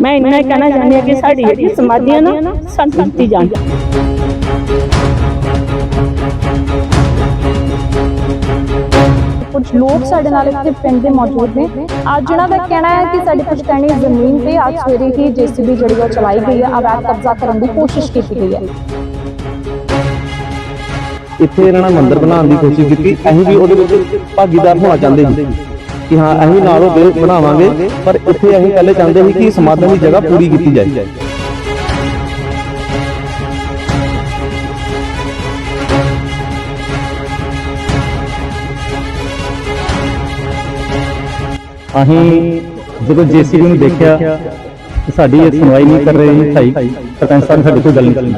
ਮੈਂ ਇੰਨਾ ਹੀ ਕਹਿਣਾ ਚਾਹੁੰਦੀ ਹਾਂ ਕਿ ਸਾਡੀ ਜਿਹੜੀ ਸਮਾਧੀਆਂ ਨਾ ਸਾਨੂੰ ਦਿੱਤੀ ਜਾਣ। ਕੁਝ ਲੋਕ ਸਾਡੇ ਨਾਲ ਇੱਥੇ ਪਿੰਡ ਦੇ ਮੌਜੂਦ ਨੇ। ਅੱਜ ਉਹਨਾਂ ਦਾ ਕਹਿਣਾ ਹੈ ਕਿ ਸਾਡੀ ਪੁਸ਼ਤੈਨੀ ਜ਼ਮੀਨ ਤੇ ਅੱਜ ਸਵੇਰੇ ਹੀ ਜੀਸੀਬੀ ਜਿਹੜੀ ਉਹ ਚਲਾਈ ਗਈ ਹੈ ਅਵੈਧ ਕਬਜ਼ਾ ਕਰਨ ਦੀ ਕੋਸ਼ਿਸ਼ ਕੀਤੀ ਗਈ ਹੈ ਇੱਥੇ ਇਹਨਾਂ ਨੇ ਮੰਦਿਰ ਬਣਾਉਣ ਦੀ ਕੋਸ਼ਿਸ਼ ਕੀਤੀ। ਅਸੀਂ ਵੀ ਉਹਦੇ ਵਿੱਚ ਭਾਗੀਦਾਰ ਹੋਣਾ ਚਾਹੁੰਦੇ ਸੀ। ਕਿ ਹਾਂ, ਅਸੀਂ ਵੀ ਨਾਲ ਹੋ ਕੇ ਬਣਾਵਾਂਗੇ, ਪਰ ਇੱਥੇ ਅਸੀਂ ਪਹਿਲੇ ਚਾਹੁੰਦੇ ਸੀ ਕਿ ਸਮਾਧਾਂ ਦੀ ਜਗ੍ਹਾ ਪੂਰੀ ਕੀਤੀ ਜਾਏ। ਅਸੀਂ ਜਦੋਂ ਜੀਸੀਬੀ ਨੂੰ ਦੇਖਿਆ ਸਾਡੀ ਇਹ ਸੁਣਵਾਈ ਨਹੀਂ ਕਰ ਰਹੇ ਭਾਈ, ਸਰਪੰਚ ਸਾਹਿਬ ਸਾਡੇ ਕੋਲ ਗੱਲ ਨਹੀਂ ਕਰਨੀ।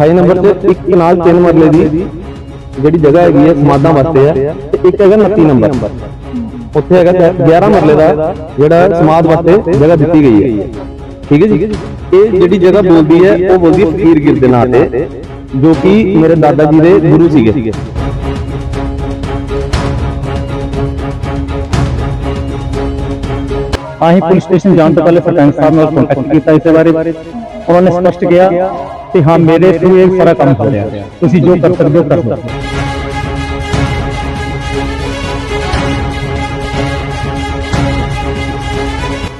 ਹਾਈ ਨੰਬਰ ਤੇ ਇੱਕ ਨਾਲ ਤਿੰਨ ਮਰਲੇ ਦੀ ਜਿਹੜੀ ਜਗ੍ਹਾ ਹੈਗੀ ਹੈ ਸਮਾਧਾਂ ਵਾਸਤੇ ਹੈ ਤੇ ਇੱਕ ਹੈਗਾ 29 ਨੰਬਰ। ਉੱਥੇ ਹੈਗਾ ਦਸ- 11 ਮਰਲੇ ਦਾ ਜਿਹੜਾ ਸਮਾਧ ਵਾਸਤੇ ਜਗ੍ਹਾ ਦਿੱਤੀ ਗਈ ਹੈ। ਠੀਕ ਹੈ ਜੀ? ਇਹ ਜਿਹੜੀ ਜਗ੍ਹਾ ਬੋਲਦੀ ਹੈ ਉਹ ਬੋਲਦੀ ਹੈ ਫਕੀਰਗਿਰ ਦੇ ਨਾਂ ਤੇ ਜੋ ਕਿ ਮੇਰੇ ਦਾਦਾ ਜੀ ਦੇ ਗੁਰੂ ਸੀਗੇ। ਅਸੀਂ ਪੁਲਿਸ ਸਟੇਸ਼ਨ ਜਾਣ ਤੋਂ ਪਹਿਲੇ ਸਰਪੰਚ ਸਾਹਿਬ ਨਾਲ ਕੰਟੈਕਟ ਕੀਤਾ ਇਸ ਬਾਰੇ। ਉਹਨਾਂ ਨੇ ਸਪਸ਼ਟ ਕਿਹਾ ਕਿ ਹਾਂ ਮੇਰੇ ਥਰੂ ਇਹ ਸਾਰਾ ਕੰਮ ਰਿਹਾ। ਤੁਸੀਂ ਜੋ ਕਰ ਸਕਦੇ ਹੋ ਕਰ। ਲਓ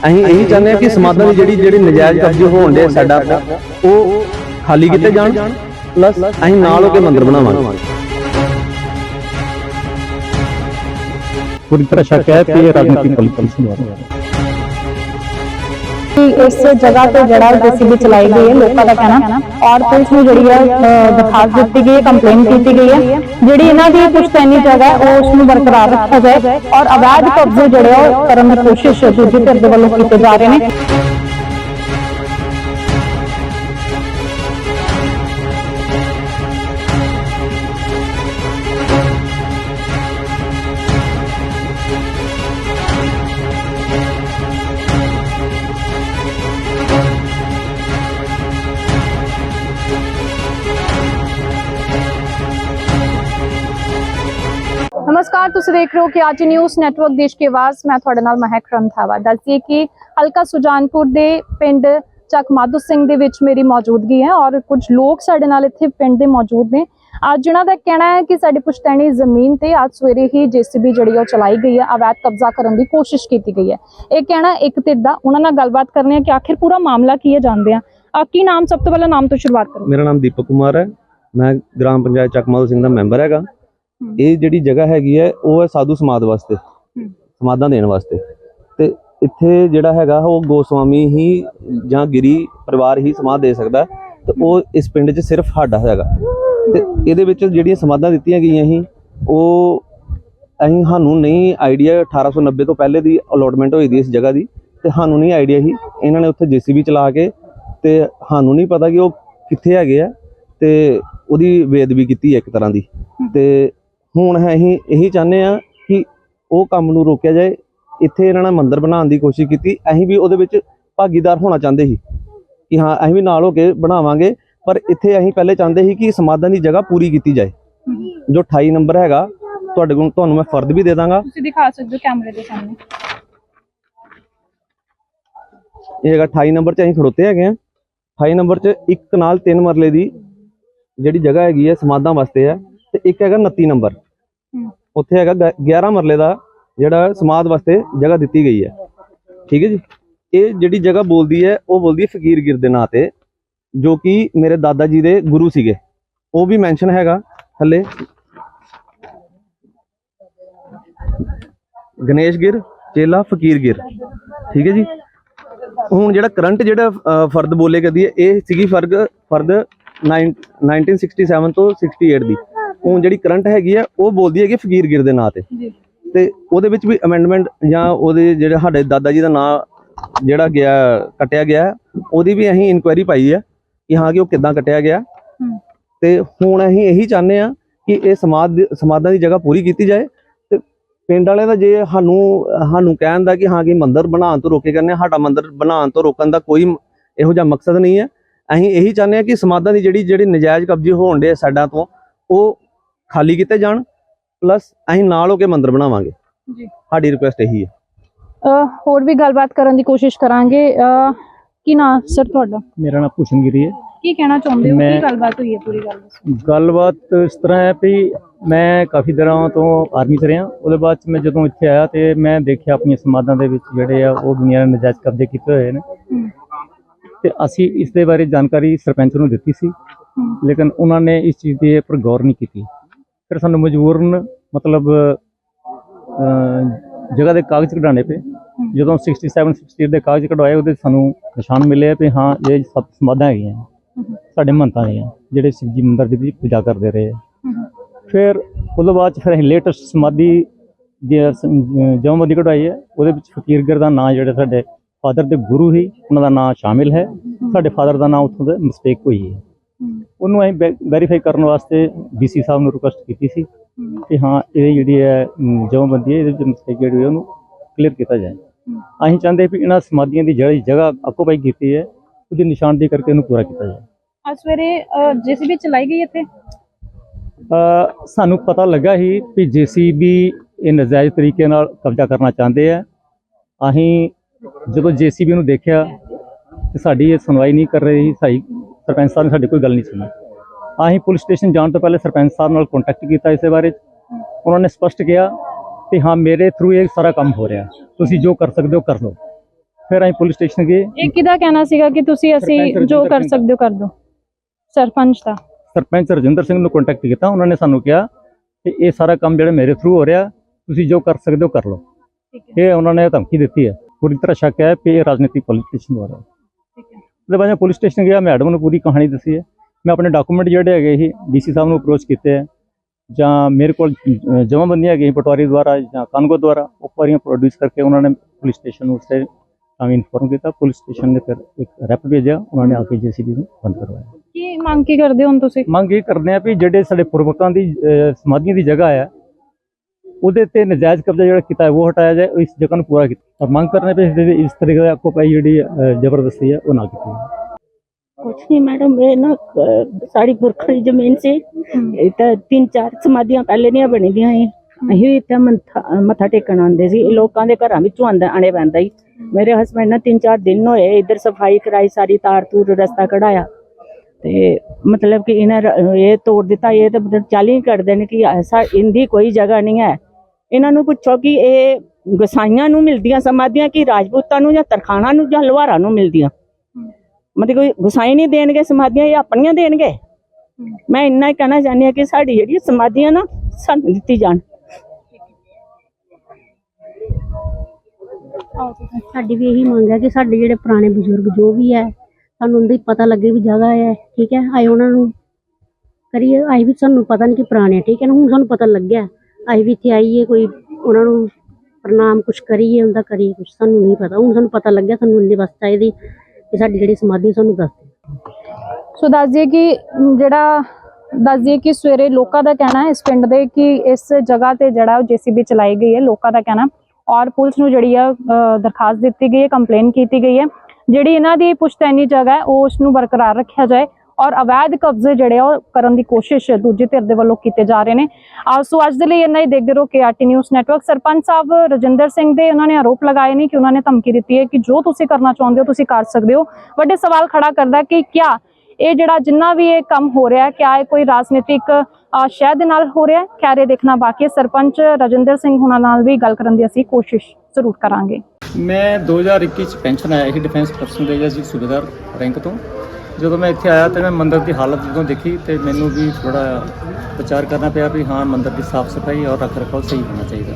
ਅਸੀਂ ਇਹੀ ਚਾਹੁੰਦੇ ਹਾਂ ਕਿ ਸਮਾਧਾਂ ਦੀ ਜਿਹੜੀ ਜਿਹੜੀ ਨਜਾਇਜ਼ ਕਬਜ਼ੇ ਹੋਣ ਦੇ ਸਾਡਾ ਉਹ ਖਾਲੀ ਕੀਤੇ ਜਾਣ। ਪਲੱਸ ਅਸੀਂ ਨਾਲ ਹੋ ਕੇ ਮੰਦਿਰ ਬਣਾਵਾਂਗੇ। ਪੂਰੀ ਤਰ੍ਹਾਂ ਸ਼ੱਕ ਹੈ ਕਿ ਇਹ ਰਾਜਨੀਤਿਕ ਪੋਲਿਟਿਕਸ ਹੈ ਕਿ ਇਸ ਜਗ੍ਹਾ ਤੇ ਜਿਹੜਾ ਜੀਸੀਬੀ ਚਲਾਈ ਗਈ ਹੈ, ਲੋਕਾਂ ਦਾ ਕਹਿਣਾ ਔਰ ਪੁਲਿਸ ਨੂੰ ਜਿਹੜੀ ਹੈ ਦਰਖਾਸਤ ਦਿੱਤੀ ਗਈ ਹੈ ਕੰਪਲੇਨ ਕੀਤੀ ਗਈ ਹੈ। ਜਿਹੜੀ ਇਹਨਾਂ ਦੀ ਪੁਸ਼ਤੈਨੀ ਜਗ੍ਹਾ ਹੈ, ਉਹ ਉਸ ਨੂੰ ਬਰਕਰਾਰ ਰੱਖਿਆ ਜਾਏ ਔਰ ਅਵੈਧ ਕਬਜ਼ੇ ਜਿਹੜੇ ਆ ਉਹ ਕਰਨ ਦੀ ਕੋਸ਼ਿਸ਼ ਦੂਜੀ ਧਿਰ ਦੇ ਵੱਲੋਂ ਕੀਤੇ ਜਾ ਰਹੇ ਨੇ। ਦੇਖ ਰਹੇ ਹੋ ਕਿ ਅੱਜ ਨਿਊਜ਼ ਨੈਟਵਰਕ ਦੇਸ਼ ਕੀ ਆਵਾਜ਼ ਮੈਂ ਤੁਹਾਡੇ ਨਾਲ ਮਹਿਕ ਰੰਧਾਵਾ ਦੱਸਦੀਏ ਕਿ ਹਲਕਾ ਸੁਜਾਨਪੁਰ ਦੇ ਪਿੰਡ ਚੱਕ ਮਾਧੂ ਸਿੰਘ ਦੇ ਵਿੱਚ ਮੇਰੀ ਮੌਜੂਦਗੀ ਹੈ ਔਰ ਕੁਝ ਲੋਕ ਸਾਡੇ ਨਾਲ ਇੱਥੇ ਪਿੰਡ ਦੇ ਮੌਜੂਦ ਨੇ। ਅੱਜ ਉਹਨਾਂ ਦਾ ਕਹਿਣਾ ਹੈ ਕਿ ਸਾਡੀ ਪੁਸ਼ਤੈਨੀ ਜ਼ਮੀਨ ਤੇ ਅੱਜ ਸਵੇਰੇ ਹੀ ਜੀਸੀਬੀ ਜਿਹੜੀ ਉਹ ਚਲਾਈ ਗਈ ਹੈ, ਅਵੈਧ ਕਬਜ਼ਾ ਕਰਨ ਦੀ ਕੋਸ਼ਿਸ਼ ਕੀਤੀ ਗਈ ਹੈ। ਇਹ ਕਹਿਣਾ ਇੱਕ ਧਿਰ ਦਾ ਉਹਨਾਂ ਨਾਲ ਗੱਲਬਾਤ ਕਰਨੀ ਆ ਕਿ ਆਖਿਰ ਪੂਰਾ ਮਾਮਲਾ ਕੀ ਹੈ ਜਾਣਦੇ ਆ ਕੀ ਨਾਮ, ਸਭ ਤੋਂ ਪਹਿਲਾਂ ਨਾਮ ਤੋਂ ਸ਼ੁਰੂਆਤ ਕਰੋ। ਮੇਰਾ ਨਾਮ ਦੀਪਕ ਕੁਮਾਰ ਹੈ। ਮੈਂ ਗ੍ਰਾਮ ਪੰਚਾਇਤ ਚੱਕਮਲ ਸਿੰਘ ਦਾ ਮੈਂਬਰ ਹੈਗਾ। ਇਹ ਜਿਹੜੀ ਜਗ੍ਹਾ ਹੈਗੀ ਹੈ ਉਹ ਹੈ ਸਾਧੂ ਸਮਾਦ ਵਾਸਤੇ ਸਮਾਦਾਂ ਦੇਣ ਵਾਸਤੇ। ਤੇ ਇੱਥੇ ਜਿਹੜਾ ਹੈਗਾ ਉਹ ਗੋਸਵਾਮੀ ਹੀ ਜਾਂ ਗਿਰੀ ਪਰਿਵਾਰ ਹੀ ਸਮਾਦ ਦੇ ਸਕਦਾ ਤੇ ਉਹ ਇਸ ਪਿੰਡ 'ਚ ਸਿਰਫ ਸਾਡਾ ਹੈਗਾ। ਤੇ ਇਹਦੇ ਵਿੱਚ ਜਿਹੜੀਆਂ ਸਮਾਦਾਂ ਦਿੱਤੀਆਂ ਗਈਆਂ ਸੀ ਉਹ ਅਸੀਂ ਸਾਨੂੰ ਨਹੀਂ ਆਈਡੀਆ 1890 ਤੋਂ ਪਹਿਲੇ ਦੀ ਅਲੋਟਮੈਂਟ ਹੋਈ ਦੀ ਇਸ ਜਗ੍ਹਾ ਦੀ। ਤੇ ਸਾਨੂੰ ਨਹੀਂ ਆਈਡੀਆ ਸੀ ਇਹਨਾਂ ਨੇ ਉੱਥੇ ਜੀਸੀਬੀ ਚਲਾ ਕੇ ਤੇ ਸਾਨੂੰ ਨਹੀਂ ਪਤਾ ਕਿ ਉਹ ਕਿੱਥੇ ਹੈਗੇ ਆ। ਤੇ ਉਹਦੀ ਵੇਦਵੀ ਕੀਤੀ ਹੈ ਇੱਕ ਤਰ੍ਹਾਂ ਦੀ। ਤੇ ਹੁਣ ਹੈ ਅਸੀਂ ਇਹੀ ਚਾਹੁੰਦੇ ਆ ਕਿ ਉਹ ਕੰਮ ਨੂੰ ਰੋਕਿਆ ਜਾਏ। ਇੱਥੇ ਇਹਨਾਂ ਨੇ ਮੰਦਿਰ ਬਣਾਉਣ ਦੀ ਕੋਸ਼ਿਸ਼ ਕੀਤੀ। ਅਸੀਂ ਵੀ ਉਹਦੇ ਵਿੱਚ ਭਾਗੀਦਾਰ ਹੋਣਾ ਚਾਹੁੰਦੇ ਸੀ ਕਿ ਹਾਂ ਅਸੀਂ ਵੀ ਨਾਲ ਹੋ ਕੇ ਬਣਾਵਾਂਗੇ। ਪਰ ਇੱਥੇ ਅਸੀਂ ਪਹਿਲੇ ਚਾਹੁੰਦੇ ਸੀ ਕਿ ਸਮਾਧਾਂ ਦੀ ਜਗ੍ਹਾ ਪੂਰੀ ਕੀਤੀ ਜਾਏ। ਜੋ 28 ਨੰਬਰ ਹੈਗਾ ਤੁਹਾਡੇ ਕੋਲ ਤੁਹਾਨੂੰ ਮੈਂ ਫਰਦ ਵੀ ਦੇ ਦਾਂਗਾ। ਤੁਸੀਂ ਦਿਖਾ ਸਕਦੇ ਹੋ ਕੈਮਰੇ ਦੇ ਸਾਹਮਣੇ। ਇਹ ਹੈਗਾ 28 ਨੰਬਰ 'ਚ ਅਸੀਂ ਖੜੋਤੇ ਹੈਗੇ ਆ 28 ਨੰਬਰ 'ਚ ਇੱਕ ਨਾਲ ਤਿੰਨ ਮਰਲੇ ਦੀ ਜਿਹੜੀ ਜਗ੍ਹਾ ਹੈਗੀ ਹੈ ਸਮਾਧਾਂ ਵਾਸਤੇ ਹੈ। ਤੇ ਇੱਕ ਹੈਗਾ 29 ਨੰਬਰ। ਉੱਥੇ ਹੈਗਾ ਗ- 11 ਮਰਲੇ ਦਾ ਜਿਹੜਾ ਸਮਾਧ ਵਾਸਤੇ ਜਗ੍ਹਾ ਦਿੱਤੀ ਗਈ ਹੈ। ਠੀਕ ਹੈ ਜੀ? ਇਹ ਜਿਹੜੀ ਜਗ੍ਹਾ ਬੋਲਦੀ ਹੈ, ਉਹ ਬੋਲਦੀ ਹੈ ਫਕੀਰਗਿਰ ਦੇ ਨਾਂ ਤੇ, ਜੋ ਕਿ ਮੇਰੇ ਦਾਦਾ ਜੀ ਦੇ ਗੁਰੂ ਸੀਗੇ। ਉਹ ਵੀ ਮੈਂਸ਼ਨ ਹੈਗਾ ਥੱਲੇ। ਗਣੇਸ਼ ਗਿਰ, ਚੇਲਾ ਫਕੀਰਗਿਰ ਠੀਕ ਹੈ ਜੀ? ਹੁਣ ਜਿਹੜਾ ਕਰੰਟ ਜਿਹੜਾ ਫਰਦ ਬੋਲੇ ਕਰਦੀ ਹੈ, ਇਹ ਸੀਗੀ ਫਰਗ ਫਰਦ 9 1967 ਤੋਂ 68 ਦੀ। ਹੁਣ ਜਿਹੜੀ ਕਰੰਟ ਹੈਗੀ ਹੈ ਉਹ ਬੋਲਦੀ ਹੈਗੀ ਫਕੀਰ ਗਿਰ ਦੇ ਨਾਂ ਤੇ। ਜੀ। ਤੇ ਉਹਦੇ ਵਿੱਚ ਵੀ ਅਮੈਂਡਮੈਂਟ ਜਾਂ ਉਹਦੇ ਜਿਹੜੇ ਸਾਡੇ ਦਾਦਾ ਜੀ ਦਾ ਨਾਂ ਜਿਹੜਾ ਗਿਆ ਕੱਟਿਆ ਗਿਆ ਉਹਦੀ ਵੀ ਅਸੀਂ ਇਨਕੁਆਇਰੀ ਪਾਈ ਹੈ ਕਿ ਹਾਂ ਕਿ ਉਹ ਕਿੱਦਾਂ ਕੱਟਿਆ ਗਿਆ। ਤੇ ਹੁਣ ਅਸੀਂ ਇਹੀ ਚਾਹੁੰਦੇ ਆ ਕਿ ਇਹ ਸਮਾਧ ਦੀ- ਸਮਾਧਾਂ ਦੀ ਜਗ੍ਹਾ ਪੂਰੀ ਕੀਤੀ ਜਾਏ। ਤੇ ਪਿੰਡ ਵਾਲਿਆਂ ਦਾ ਜੇ ਸਾਨੂੰ ਸਾਨੂੰ ਕਹਿਣ ਦਾ ਕਿ ਹਾਂ ਕਿ ਮੰਦਿਰ ਬਣਾਉਣ ਤੋਂ ਰੋਕੇ ਕਰਨੇ ਸਾਡਾ ਮੰਦਿਰ ਬਣਾਉਣ ਤੋਂ ਰੋਕਣ ਦਾ ਕੋਈ ਇਹੋ ਜਿਹਾ ਮਕਸਦ ਨਹੀਂ ਹੈ ਅਸੀਂ ਇਹੀ ਚਾਹੁੰਦੇ ਆ ਕਿ ਸਮਾਧਾਂ ਦੀ ਜਿਹੜੀ ਜਿਹੜੀ ਨਜਾਇਜ਼ ਕਬਜ਼ੇ ਹੋਣ ਦੇ ਸਾਡਾ ਤੋਂ ਉਹ ਖਾਲੀ ਕੀਤੇ ਜਾਣ ਪਲੱਸ ਅਸੀਂ ਨਾਲ ਹੋ ਕੇ ਮੰਦਿਰ ਬਣਾਵਾਂਗੇ। ਜੀ। ਸਾਡੀ ਰਿਕੁਐਸਟ ਇਹੀ ਹੈ। ਅ, ਹੋਰ ਵੀ ਗੱਲਬਾਤ ਕਰਨ ਦੀ ਕੋਸ਼ਿਸ਼ ਕਰਾਂਗੇ। ਅ, ਕੀ ਨਾਂ ਸਰ ਤੁਹਾਡਾ? ਮੇਰਾ ਨਾਮ ਭੂਸ਼ਣਗਿਰੀ ਹੈ। ਕੀ ਕਹਿਣਾ ਚਾਹੁੰਦੇ ਹੋ? ਕੀ ਮੈਂ- ਗੱਲਬਾਤ ਹੋਈ ਹੈ ਪੂਰੀ ਗੱਲ ਦੱਸੋ। ਗੱਲਬਾਤ ਇਸ ਤਰ੍ਹਾਂ ਹੈ ਵੀ ਮੈਂ ਕਾਫੀ ਦਿਨਾਂ ਤੋਂ ਆਰਮੀ 'ਚ ਰਿਹਾ। ਉਹਦੇ ਬਾਅਦ 'ਚ ਮੈਂ ਜਦੋਂ ਇੱਥੇ ਆਇਆ ਤੇ ਮੈਂ ਦੇਖਿਆ ਆਪਣੀਆਂ ਸਮਾਧਾਂ ਦੇ ਵਿੱਚ ਜਿਹੜੇ ਆ ਉਹ ਦੁਨੀਆ ਨੇ ਨਜਾਇਜ਼ ਕਬਜ਼ੇ ਕੀਤੇ ਹੋਏ ਨੇ। ਤੇ ਅਸੀਂ ਇਸ ਦੇ ਬਾਰੇ ਜਾਣਕਾਰੀ ਸਰਪੰਚ ਨੂੰ ਦਿੱਤੀ ਸੀ। ਲੇਕਿਨ ਉਹਨਾਂ ਨੇ ਇਸ ਚੀਜ਼ ਦੇ ਉੱਪਰ ਗੌਰ ਨਹੀਂ ਕੀਤੀ। ਫਿਰ ਸਾਨੂੰ ਮਜਬੂਰਨ ਮਤਲਬ ਜਗ੍ਹਾ ਦੇ ਕਾਗਜ਼ ਕਢਾਣੇ ਪਏ। ਜਦੋਂ 67 68 ਦੇ ਕਾਗਜ਼ ਕਢਵਾਏ ਉਹਦੇ ਸਾਨੂੰ ਨਿਸ਼ਾਨ ਮਿਲੇ ਵੀ ਹਾਂ ਇਹ ਸਭ ਸਮਾਧਾਂ ਹੈਗੀਆਂ। ਸਾਡੇ ਮੰਤਾਂ ਦੀਆਂ ਜਿਹੜੇ ਸ਼ਿਵਜੀ ਮੰਦਿਰ ਦੀ ਪੂਜਾ ਕਰਦੇ ਰਹੇ। ਫਿਰ ਉਹਦੇ ਬਾਅਦ 'ਚ ਫਿਰ ਅਸੀਂ ਲੇਟੈਸਟ ਸਮਾਧੀ ਜਮਮਦੀ ਕਢਵਾਈ ਹੈ। ਉਹਦੇ ਵਿੱਚ ਫਕੀਰਗਰ ਦਾ ਨਾਂ ਜਿਹੜੇ ਸਾਡੇ ਫਾਦਰ ਦੇ ਗੁਰੂ ਹੀ ਉਹਨਾਂ ਦਾ ਨਾਂ ਸ਼ਾਮਿਲ ਹੈ। ਸਾਡੇ ਫਾਦਰ ਦਾ ਨਾਂ ਉੱਥੋਂ ਦਾ ਮਿਸਟੇਕ ਹੋਈ ਹੈ। ਉਹਨੂੰ ਅਸੀਂ ਵੈਰੀਫਾਈ ਕਰਨ ਵਾਸਤੇ ਡੀਸੀ ਸਾਹਿਬ ਨੂੰ ਰਿਕੁਐਸਟ ਕੀਤੀ ਸੀ ਕਿ ਹਾਂ ਇਹ ਜਿਹੜੀ ਹੈ ਜਮਮਦੀ ਹੈ ਇਹਦੇ ਵਿੱਚ ਮਿਸਟੇਕ ਜਿਹੜੀ ਹੈ ਉਹਨੂੰ ਕਲੀਅਰ ਕੀਤਾ ਜਾਏ। ਅਸੀਂ ਚਾਹੁੰਦੇ ਵੀ ਇਹਨਾਂ ਸਮਾਧੀਆਂ ਦੀ ਜਿਹੜੀ ਜਗ੍ਹਾ ਆਕੂਪਾਈ ਕੀਤੀ ਹੈ ਉਹਦੀ ਨਿਸ਼ਾਨਦੇਹੀ ਕਰਕੇ ਇਹਨੂੰ ਪੂਰਾ ਕੀਤਾ ਜਾਏ। ਅੱਜ ਸਵੇਰੇ ਜੀਸੀਬੀ ਚਲਾਈ ਗਈ ਇੱਥੇ? ਸਾਨੂੰ ਪਤਾ ਲੱਗਾ ਸੀ ਵੀ ਜੀਸੀਬੀ ਇਹ ਨਜਾਇਜ਼ ਤਰੀਕੇ ਨਾਲ ਕਬਜ਼ਾ ਕਰਨਾ ਚਾਹੁੰਦੇ ਆ। ਅਸੀਂ ਜਦੋਂ ਜੀਸੀਬੀ ਨੂੰ ਦੇਖਿਆ ਤੇ ਸਾਡੀ ਇਹ ਸੁਣਵਾਈ ਨਹੀਂ ਕਰ ਰਹੀ ਸਹੀ ਸਰਪੰਚ ਸਾਹਿਬ ਨੇ ਸਾਡੀ ਕੋਈ ਗੱਲ ਨਹੀਂ ਸੁਣੀ। ਅਸੀਂ ਪੁਲਿਸ ਸਟੇਸ਼ਨ ਜਾਣ ਤੋਂ ਪਹਿਲੇ ਸਰਪੰਚ ਸਾਹਿਬ ਨਾਲ ਕੰਟੈਕਟ ਕੀਤਾ ਇਸੇ ਬਾਰੇ। ਉਹਨਾਂ ਨੇ ਸਪਸ਼ਟ ਕਿਹਾ ਕਿ ਹਾਂ ਮੇਰੇ ਥਰੂ ਇਹ ਸਾਰਾ ਕੰਮ ਹੋ ਰਿਹਾ। ਤੁਸੀਂ ਜੋ ਕਰ ਸਕਦੇ ਹੋ ਕਰ ਲਓ। ਫਿਰ ਅਸੀਂ ਪੁਲਿਸ ਸਟੇਸ਼ਨ ਗਏ। ਇਹ ਕਿਹਦਾ ਕਹਿਣਾ ਸੀਗਾ ਕਿ ਤੁਸੀਂ ਅਸੀਂ ਜੋ ਕਰ ਸਕਦੇ ਹੋ ਕਰ ਦਿਓ। ਸਰਪੰਚ ਦਾ। ਸਰਪੰਚ ਰਜਿੰਦਰ ਸਿੰਘ ਨੂੰ ਕੰਟੈਕਟ ਕੀਤਾ। ਉਹਨਾਂ ਨੇ ਸਾਨੂੰ ਕਿਹਾ ਕਿ ਇਹ ਸਾਰਾ ਕੰਮ ਜਿਹੜਾ ਮੇਰੇ ਥਰੂ ਹੋ ਰਿਹਾ ਤੁਸੀਂ ਜੋ ਕਰ ਸਕਦੇ ਹੋ ਕਰ ਲਓ। ਠੀਕ ਹੈ। ਇਹ ਉਹਨਾਂ ਨੇ ਧਮਕੀ ਦਿੱਤੀ ਹੈ। ਪੂਰੀ ਤਰ੍ਹਾਂ ਸ਼ੱਕ ਹੈ ਕਿ ਇਹ ਰਾਜਨੀਤਿਕ ਪੋਲੀਟੀਸ਼ੀਅਨ ਹੋ ਰਿਹਾ ਠੀਕ ਹੈ। ਉਹਦੇ ਬਾਅਦ ਮੈਂ ਪੁਲਿਸ ਸਟੇਸ਼ਨ ਗਿਆ ਮੈਡਮ ਨੂੰ ਪੂਰੀ ਕਹਾਣੀ ਦੱਸੀ ਹੈ। ਮੈਂ ਆਪਣੇ ਡਾਕੂਮੈਂਟ ਜਿਹੜੇ ਹੈਗੇ ਸੀ ਡੀਸੀ ਸਾਹਿਬ ਨੂੰ ਅਪਰੋਚ ਕੀਤੇ ਹੈ। ਜਾਂ ਮੇਰੇ ਕੋਲ ਜਮ੍ਹਾਂਬੰਦੀਆਂ ਹੈਗੀਆਂ ਪਟਵਾਰੀ ਦੁਆਰਾ ਜਾਂ ਕਾਨੂੰਗੋ ਦੁਆਰਾ ਉਹ ਸਾਰੀਆਂ ਪ੍ਰੋਡਿਊਸ ਕਰਕੇ ਉਹਨਾਂ ਨੇ ਪੁਲਿਸ ਸਟੇਸ਼ਨ ਨੂੰ ਉਸੇ ਤਾਂ ਇਨਫੋਰਮ ਕੀਤਾ। ਪੁਲਿਸ ਸਟੇਸ਼ਨ ਨੇ ਫਿਰ ਇੱਕ ਰੈਪ ਭੇਜਿਆ ਉਹਨਾਂ ਨੇ ਆ ਕੇ ਜੀਸੀਬੀ ਨੂੰ ਬੰਦ ਕਰਵਾਇਆ। ਕੀ ਮੰਗ ਕੀ ਕਰਦੇ ਹੋ ਤੁਸੀਂ? ਮੰਗ ਇਹ ਕਰਦੇ ਆ ਵੀ ਜਿਹੜੇ ਸਾਡੇ ਪੁਰਵਕਾਂ ਦੀ ਸਮਾਧੀਆਂ ਦੀ ਜਗ੍ਹਾ ਹੈ ਉਹਦੇ ਤੇ ਨਜਾਇਜ਼ ਕਬਜ਼ਾ ਜਿਹੜਾ ਕੀਤਾ ਹੈ ਉਹ ਹਟਾਇਆ ਜਾਏ ਇਸ ਜਗ੍ਹਾ ਨੂੰ ਪੂਰਾ ਕੀਤਾ ਔਰ ਮੰਗ ਕਰਨੇ ਪਏ ਇਸ- ਇਸ ਤਰੀਕੇ ਦਾ ਆਕੂਪਾਈ ਜਿਹੜੀ ਅਹ, ਜ਼ਬਰਦਸਤੀ ਹੈ ਉਹ ਨਾ ਕੀਤੀ ਜਾਏ कुछ नहीं मैडम ये ना अ, साड़ी पुरखा ਦੀ ਜ਼ਮੀਨ ਸੀ ਇਹ ਤਾਂ ਤਿੰਨ ਚਾਰ ਸਮਾਧੀਆਂ ਪਹਿਲੇ ਦੀਆਂ ਬਣੀ ਦੀਆਂ ਸੀ ਅਸੀਂ ਵੀ ਇੱਥੇ ਮੱਥਾ ਮੱਥਾ ਟੇਕਣ ਆਉਂਦੇ ਸੀ ਇਹ ਲੋਕਾਂ ਦੇ ਘਰਾਂ ਵਿੱਚੋਂ ਆਂਦਾ ਆਣੇ ਪੈਂਦਾ ਸੀ ਮੇਰੇ ਹਸਬੰਡ ਨੇ ਤਿੰਨ ਚਾਰ ਦਿਨ ਹੋਏ ਇੱਧਰ ਸਫਾਈ ਕਰਾਈ ਸਾਰੀ ਤਾਰ ਤੂਰ ਰਸਤਾ ਕਢਾਇਆ ਤੇ ਮਤਲਬ ਕਿ ਇਹਨਾਂ ਰ- ਇਹ ਤੋੜ ਦਿੱਤਾ ਇਹ ਤਾਂ ਮਤਲਬ ਚਾਲੀ ਕਰਦੇ ਨੇ ਕਿ ਐਸਾ ਇੰਦੀ ਕੋਈ ਜਗ੍ਹਾ ਨਹੀਂ ਹੈ ਇਹਨਾਂ ਨੂੰ ਪੁੱਛੋ ਕਿ ਇਹ ਗਸਾਈਆਂ ਨੂੰ ਮਿਲਦੀਆਂ ਸਮਾਧੀਆਂ ਕਿ ਰਾਜਪੂਤਾਂ ਨੂੰ ਜਾਂ ਤਰਖਾਣਾ ਨੂੰ ਜਾਂ ਲਵਾਰਾਂ ਨੂੰ ਮਿਲਦੀਆਂ? ਮਤਲਬ ਕੋਈ ਗੁਸਾਈ ਨਹੀਂ ਦੇਣਗੇ ਸਮਾਧੀਆਂ, ਇਹ ਆਪਣੀਆਂ ਦੇਣਗੇ? ਮੈਂ ਇੰਨਾ ਹੀ ਕਹਿਣਾ ਚਾਹੁੰਦੀ ਹਾਂ ਕਿ ਸਾਡੀ ਜਿਹੜੀ ਸਮਾਧੀਆਂ ਨਾ, ਸਾਨੂੰ ਦਿੱਤੀ ਜਾਣ। ਸਾਡੀ ਵੀ ਇਹੀ ਮੰਗ ਹੈ ਕਿ ਸਾਡੇ ਜਿਹੜੇ ਪੁਰਾਣੇ ਬਜ਼ੁਰਗ ਜੋ ਵੀ ਹੈ, ਸਾਨੂੰ ਉਹਦਾ ਪਤਾ ਲੱਗੇ ਵੀ ਜਗ੍ਹਾ ਹੈ, ਠੀਕ ਹੈ? ਆਏ ਉਹਨਾਂ ਨੂੰ ਕਰੀਏ ਆਈ ਵੀ ਸਾਨੂੰ ਪਤਾ ਨਹੀਂ ਕਿ ਪੁਰਾਣੇ ਠੀਕ ਹੈ ਨਾ? ਹੁਣ ਸਾਨੂੰ ਪਤਾ ਲੱਗਿਆ। ਆਈ ਵੀ ਇੱਥੇ ਆਈਏ ਕੋਈ ਉਹਨਾਂ ਨੂੰ ਪ੍ਰਣਾਮ ਕੁਛ ਕਰੀਏ ਉਹਦਾ ਕਰੀਏ ਕੁਛ ਸਾਨੂੰ ਨਹੀਂ ਪਤਾ। ਹੁਣ ਸਾਨੂੰ ਪਤਾ ਲੱਗਿਆ ਸਾਨੂੰ ਉਹਦੇ ਬਸ ਚਾਹੀਦੀ ਕਿ ਸਾਡੀ ਜਿਹੜੀ ਸਮਾਧੀ ਸਾਨੂੰ ਦੱਸ ਦਿਓ ਸੋ ਦੱਸ ਦਈਏ ਕਿ ਅਮ, ਜਿਹੜਾ ਦੱਸ ਦਈਏ ਕਿ ਸਵੇਰੇ ਲੋਕਾਂ ਦਾ ਕਹਿਣਾ ਹੈ ਇਸ ਪਿੰਡ ਦੇ ਕਿ ਇਸ ਜਗ੍ਹਾ ਤੇ ਜਿਹੜਾ ਜੀਸੀਬੀ ਚਲਾਈ ਗਈ ਹੈ ਲੋਕਾਂ ਦਾ ਕਹਿਣਾ। ਔਰ ਪੁਲਿਸ ਨੂੰ ਜਿਹੜੀ ਆ ਅ, ਦਰਖਾਸਤ ਦਿੱਤੀ ਗਈ ਹੈ ਕੰਪਲੇਨ ਕੀਤੀ ਗਈ ਹੈ। ਜਿਹੜੀ ਇਹਨਾਂ ਦੀ ਪੁਸ਼ਤੈਨੀ ਜਗ੍ਹਾ ਹੈ ਉਹ ਉਸ ਨੂੰ ਬਰਕਰਾਰ ਰੱਖਿਆ ਜਾਏ। ਔਰ ਅਵੈਧ ਕਬਜ਼ੇ ਜਿਹੜੇ ਉਹ ਕਰਨ ਦੀ ਕੋਸ਼ਿਸ਼ ਦੂਜੀ ਧਿਰ ਦੇ ਵੱਲੋਂ ਕੀਤੇ ਜਾ ਰਹੇ ਨੇ। ਆ ਅੱਜ ਦੇ ਲਈ ਇੰਨਾ ਹੀ ਦੇਖਦੇ ਰਹੋ KRT news network. Sarpanch sahib Rajinder Singh ਦੇ ਉਹਨਾਂ ਨੇ ਆਰੋਪ ਲਗਾਏ ਨੇ ਕਿ ਉਹਨਾਂ ਨੇ ਧਮਕੀ ਦਿੱਤੀ ਹੈ ਕਿ ਜੋ ਤੁਸੀਂ ਕਰਨਾ ਚਾਹੁੰਦੇ ਹੋ, ਤੁਸੀਂ ਕਰ ਸਕਦੇ ਹੋ। ਵੱਡੇ ਸਵਾਲ ਖੜਾ ਕਰਦਾ ਕਿ ਕਿਆ ਇਹ ਜਿਹੜਾ ਜਿੰਨਾ ਵੀ ਇਹ ਕੰਮ ਹੋ ਰਿਹਾ ਹੈ, ਕਿਆ ਇਹ ਕੋਈ ਰਾਜਨੀਤਿਕ ਸ਼ਹਿ ਦੇ ਨਾਲ ਹੋ ਰਿਹਾ ਹੈ? ਖੈਰ, ਇਹ ਦੇਖਣਾ ਬਾਕੀ ਸਰਪੰਚ ਰਜਿੰਦਰ ਸਿੰਘ ਹੁਣਾਂ ਨਾਲ ਵੀ ਗੱਲ ਕਰਨ ਦੀ ਅਸੀਂ ਕੋਸ਼ਿਸ਼ ਜ਼ਰੂਰ ਕਰਾਂਗੇ। ਮੈਂ 2021 ਚ ਪੈਨਸ਼ਨ ਆਇਆ ਸੀ ਡਿਫੈਂਸ ਪਰਸਨਲ ਦੇ ਸੂਬੇਦਾਰ ਰੈਂਕ ਤੋਂ। ਜਦੋਂ ਮੈਂ ਇੱਥੇ ਆਇਆ ਤੇ ਮੈਂ ਮੰਦਰ ਦੀ ਹਾਲਤ ਜਦੋਂ ਦੇਖੀ ਤੇ ਮੈਨੂੰ ਵੀ ਥੋੜਾ ਵਿਚਾਰ ਕਰਨਾ ਪਿਆ ਵੀ ਹਾਂ, ਮੰਦਰ ਦੀ ਸਾਫ਼ ਸਫ਼ਾਈ ਔਰ ਰੱਖ ਰਖਾਵ ਸਹੀ ਹੋਣਾ ਚਾਹੀਦਾ।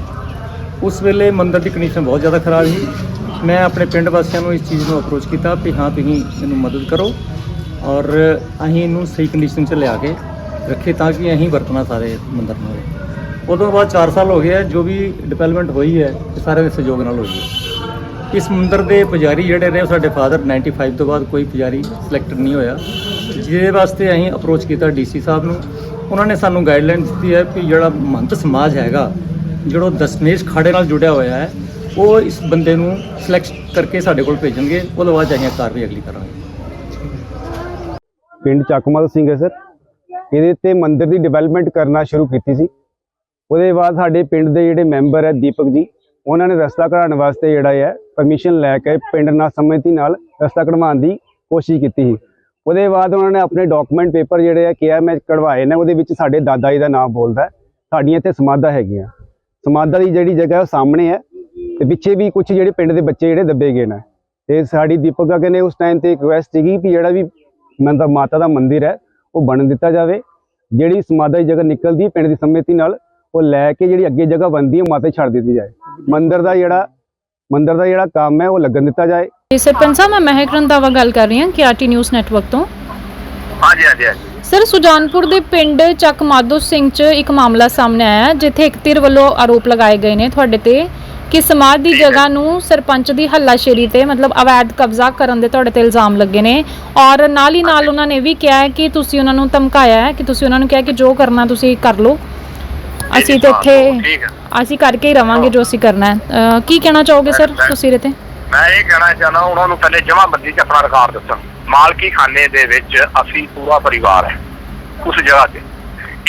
ਉਸ ਵੇਲੇ ਮੰਦਰ ਦੀ ਕੰਡੀਸ਼ਨ ਬਹੁਤ ਜ਼ਿਆਦਾ ਖਰਾਬ ਸੀ। ਮੈਂ ਆਪਣੇ ਪਿੰਡ ਵਾਸੀਆਂ ਨੂੰ ਇਸ ਚੀਜ਼ ਨੂੰ ਅਪਰੋਚ ਕੀਤਾ ਵੀ ਹਾਂ, ਤੁਸੀਂ ਇਹਨੂੰ ਮਦਦ ਕਰੋ ਔਰ ਅਸੀਂ ਇਹਨੂੰ ਸਹੀ ਕੰਡੀਸ਼ਨ 'ਚ ਲਿਆ ਕੇ ਰੱਖੇ ਤਾਂ ਕਿ ਅਸੀਂ ਵਰਤਣਾ ਸਾਰੇ ਮੰਦਰ ਨੂੰ। ਉਦੋਂ ਬਾਅਦ 4 ਸਾਲ ਹੋ ਗਏ ਜੋ ਵੀ ਡਿਵੈਲਪਮੈਂਟ ਹੋਈ ਹੈ, ਇਹ ਸਾਰੇ ਦੇ ਸਹਿਯੋਗ ਨਾਲ ਹੋਈ ਹੈ। ਇਸ ਮੰਦਰ ਦੇ ਪੁਜਾਰੀ ਜਿਹੜੇ ਰਹੇ ਉਹ ਸਾਡੇ ਫਾਦਰ 95 ਤੋਂ ਬਾਅਦ ਕੋਈ ਪੁਜਾਰੀ ਸਿਲੈਕਟ ਨਹੀਂ ਹੋਇਆ। ਜਿਹਦੇ ਵਾਸਤੇ ਅਸੀਂ ਅਪਰੋਚ ਕੀਤਾ ਡੀਸੀ ਸਾਹਿਬ ਨੂੰ। ਉਹਨਾਂ ਨੇ ਸਾਨੂੰ ਗਾਈਡਲਾਈਨ ਦਿੱਤੀ ਹੈ ਕਿ ਜਿਹੜਾ ਮੰਤ ਸਮਾਜ ਹੈਗਾ, ਜਿਹੜਾ ਦਸਮੇਸ਼ ਖਾੜੇ ਨਾਲ ਜੁੜਿਆ ਹੋਇਆ ਹੈ, ਉਹ ਇਸ ਬੰਦੇ ਨੂੰ ਸਿਲੈਕਟ ਕਰਕੇ ਸਾਡੇ ਕੋਲ ਭੇਜਣਗੇ। ਉਹਦੇ ਬਾਅਦ 'ਚ ਅਸੀਂ ਕਾਰਵਾਈ ਅਗਲੀ ਕਰਾਂਗੇ। ਪਿੰਡ ਚੱਕਮਲ ਸਿੰਘ ਹੈ ਸਰ। ਇਹਦੇ ਤੇ ਮੰਦਿਰ ਦੀ ਡਿਵੈਲਪਮੈਂਟ ਕਰਨਾ ਸ਼ੁਰੂ ਕੀਤੀ ਸੀ। ਉਹਦੇ ਬਾਅਦ ਸਾਡੇ ਪਿੰਡ ਦੇ ਜਿਹੜੇ ਮੈਂਬਰ ਹੈ ਦੀਪਕ ਜੀ ਉਹਨਾਂ ਨੇ ਰਸਤਾ ਕਢਾਉਣ ਵਾਸਤੇ ਜਿਹੜਾ ਹੈ ਪਰਮਿਸ਼ਨ ਲੈ ਕੇ ਪਿੰਡ ਨਾਲ ਸੰਮਤੀ ਨਾਲ ਰਸਤਾ ਕਢਵਾਉਣ ਦੀ ਕੋਸ਼ਿਸ਼ ਕੀਤੀ ਸੀ। ਉਹਦੇ ਬਾਅਦ ਉਹਨਾਂ ਨੇ ਆਪਣੇ ਡਾਕੂਮੈਂਟ ਪੇਪਰ ਜਿਹੜੇ ਆ ਕਿਹਾ ਮੈਂ ਕਢਵਾਏ ਨੇ, ਉਹਦੇ ਵਿੱਚ ਸਾਡੇ ਦਾਦਾ ਜੀ ਦਾ ਨਾਮ ਬੋਲਦਾ ਸਾਡੀਆਂ ਇੱਥੇ ਸਮਾਧਾਂ ਹੈਗੀਆਂ। ਸਮਾਧਾਂ ਦੀ ਜਿਹੜੀ ਜਗ੍ਹਾ ਉਹ ਸਾਹਮਣੇ ਹੈ ਤੇ ਪਿੱਛੇ ਵੀ ਕੁਝ ਜਿਹੜੇ ਪਿੰਡ ਦੇ ਬੱਚੇ ਜਿਹੜੇ ਦੱਬੇ ਗਏ ਨੇ। ਤੇ ਸਾਡੀ ਦੀਪਕ ਅਗੇ ਨੇ ਉਸ ਟਾਈਮ ਤੇ ਰਿਕੁਐਸਟ ਸੀਗੀ ਵੀ ਜਿਹੜਾ ਵੀ ਮੰਦਾ ਮਾਤਾ ਦਾ ਮੰਦਿਰ ਹੈ, ਉਹ ਬਣਨ ਦਿੱਤਾ ਜਾਵੇ। ਜਿਹੜੀ ਸਮਾਧਾ ਦੀ ਜਗ੍ਹਾ ਨਿਕਲਦੀ ਪਿੰਡ ਦੀ ਸੰਮਤੀ ਨਾਲ, ਉਹ ਲੈ ਕੇ ਜਿਹੜੀ ਅੱਗੇ ਜਗ੍ਹਾ ਬਣਦੀ ਹੈ ਮਾਤਾ ਛੱਡ ਦਿੱਤੀ ਜਾਏ। ਮੰਦਿਰ ਦਾ ਜਿਹੜਾ ਮੰਦਿਰ ਦਾ ਜਿਹੜਾ ਕੰਮ ਹੈ ਉਹ ਲੱਗਣ ਦਿੱਤਾ ਜਾਏ। ਜੀ ਸਰਪੰਚ ਸਾਹਿਬ ਮੈਂ ਮਹਿਕ ਰੰਧਾਵਾ ਗੱਲ ਕਰ ਰਹੀ ਹਾਂ ਕੇਆਰਟੀ ਨਿਊਜ਼ ਨੈਟਵਰਕ ਤੋਂ। ਹਾਂਜੀ ਹਾਂਜੀ ਸਰ ਸੁਜਾਨਪੁਰ ਦੇ ਪਿੰਡ ਚੱਕ ਮਾਧੋ ਸਿੰਘ 'ਚ ਇੱਕ ਮਾਮਲਾ ਸਾਹਮਣੇ ਆਇਆ ਜਿੱਥੇ ਇੱਕ ਧਿਰ ਵੱਲੋਂ ਆਰੋਪ ਲਗਾਏ ਗਏ ਨੇ ਤੁਹਾਡੇ ਤੇ ਕਿ ਸਮਾਜ ਦੀ ਜਗ੍ਹਾ ਨੂੰ ਸਰਪੰਚ ਦੀ ਹੱਲਾਸ਼ੇਰੀ ਤੇ ਮਤਲਬ ਅਵੈਧ ਕਬਜ਼ਾ ਕਰਨ ਦੇ ਤੁਹਾਡੇ ਤੇ ਇਲਜ਼ਾਮ ਲੱਗੇ ਨੇ। ਔਰ ਨਾਲ ਹੀ ਨਾਲ ਉਹਨਾਂ ਨੇ ਵੀ ਕਿਹਾ ਹੈ ਕਿ ਤੁਸੀਂ ਉਹਨਾਂ ਨੂੰ ਧਮਕਾਇਆ ਹੈ ਕਿ ਤੁਸੀਂ ਉਹਨਾਂ ਨੂੰ ਕਿਹਾ ਕਿ ਜੋ ਕਰਨਾ ਤੁਸੀਂ ਕਰ ਲਓ। ਅਸੀਂ ਤੇ ਇੱਥੇ ਠੀਕ ਹੈ। ਅਸੀਂ ਕਰਕੇ ਹੀ ਰਵਾਂਗੇ ਜੋ ਅਸੀਂ ਕਰਨਾ ਹੈ। ਅਹ ਕੀ ਕਹਿਣਾ ਚਾਹੋਗੇ ਸਰ ਤੁਸੀਂ ਇਹਦੇ ਤੇ? ਮੈਂ ਇਹ ਕਹਿਣਾ ਚਾਹੁੰਦਾ ਉਹਨਾਂ ਨੂੰ ਪਹਿਲੇ ਜਮਾਬੰਦੀ 'ਚ ਆਪਣਾ ਰਿਕਾਰਡ ਦੱਸਣ। ਮਾਲਕੀ ਖਾਨੇ ਦੇ ਵਿੱਚ ਅਸੀਂ ਪੂਰਾ ਪਰਿਵਾਰ ਹੈ ਉਸ ਜਗ੍ਹਾ ਤੇ।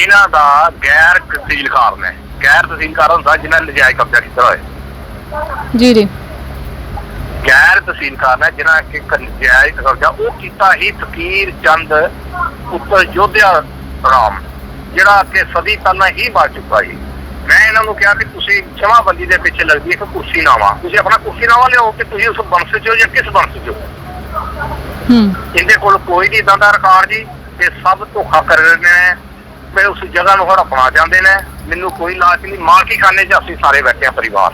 ਇਹਨਾਂ ਦਾ ਗੈਰ ਤਹਿਸੀਲਕਾਰ ਨੇ ਗੈਰ ਤਹਿਸੀਲਕਾਰ ਹੁੰਦਾ ਜਿਨ੍ਹਾਂ ਨੇ ਨਜਾਇਜ਼ ਕਬਜ਼ਾ ਕੀਤਾ ਹੋਏ ਜੀ ਜੀ। ਗੈਰ ਤਹਿਸੀਲਕਾਰ ਨੇ ਜਿਨ੍ਹਾਂ ਕਿ ਕ- ਨਜਾਇਜ਼ ਕਬਜ਼ਾ ਉਹ ਕੀਤਾ ਹੀ ਫਕੀਰ ਚੰਦ ਪੁੱਤਰ ਯੋਧਿਆ ਰਾਮ। ਜਿਹੜਾ ਕਿ ਸਦੀ ਪਹਿਲਾਂ ਹੀ ਮਰ ਚੁੱਕਾ ਸੀ। ਮੈਂ ਇਹਨਾਂ ਨੂੰ ਕਿਹਾ ਕਿ ਤੁਸੀਂ ਜਮਾਬੰਦੀ ਦੇ ਪਿੱਛੇ ਲੱਗਦੀ ਇੱਕ ਕੁਰਸੀ ਨਾਵਾ। ਤੁਸੀਂ ਆਪਣਾ ਕੁਰਸੀ ਨਾਵਾ ਲਿਆਓ ਕਿ ਤੁਸੀਂ ਉਸ ਬੰਸ ਚੋਂ ਜਾਂ ਕਿਸ ਬੰਸ ਚੋਂ ਹੂੰ। ਇਹਦੇ ਕੋਲ ਕੋਈ ਨਹੀਂ ਇਦਾਂ ਦਾ ਰਿਕਾਰਡ ਜੀ। ਤੇ ਸਭ ਧੋਖਾ ਕਰ ਰਹੇ ਨੇ। ਮੈਂ ਉਸ ਜਗ੍ਹਾ ਨੂੰ ਹੜਪਣਾ ਚਾਹੁੰਦੇ ਨੇ। ਮੈਨੂੰ ਕੋਈ ਲਾਲਚ ਨਹੀਂ। ਮਾਲਕੀ ਖਾਨੇ 'ਚ ਅਸੀਂ ਸਾਰੇ ਬੈਠੇ ਆ ਪਰਿਵਾਰ।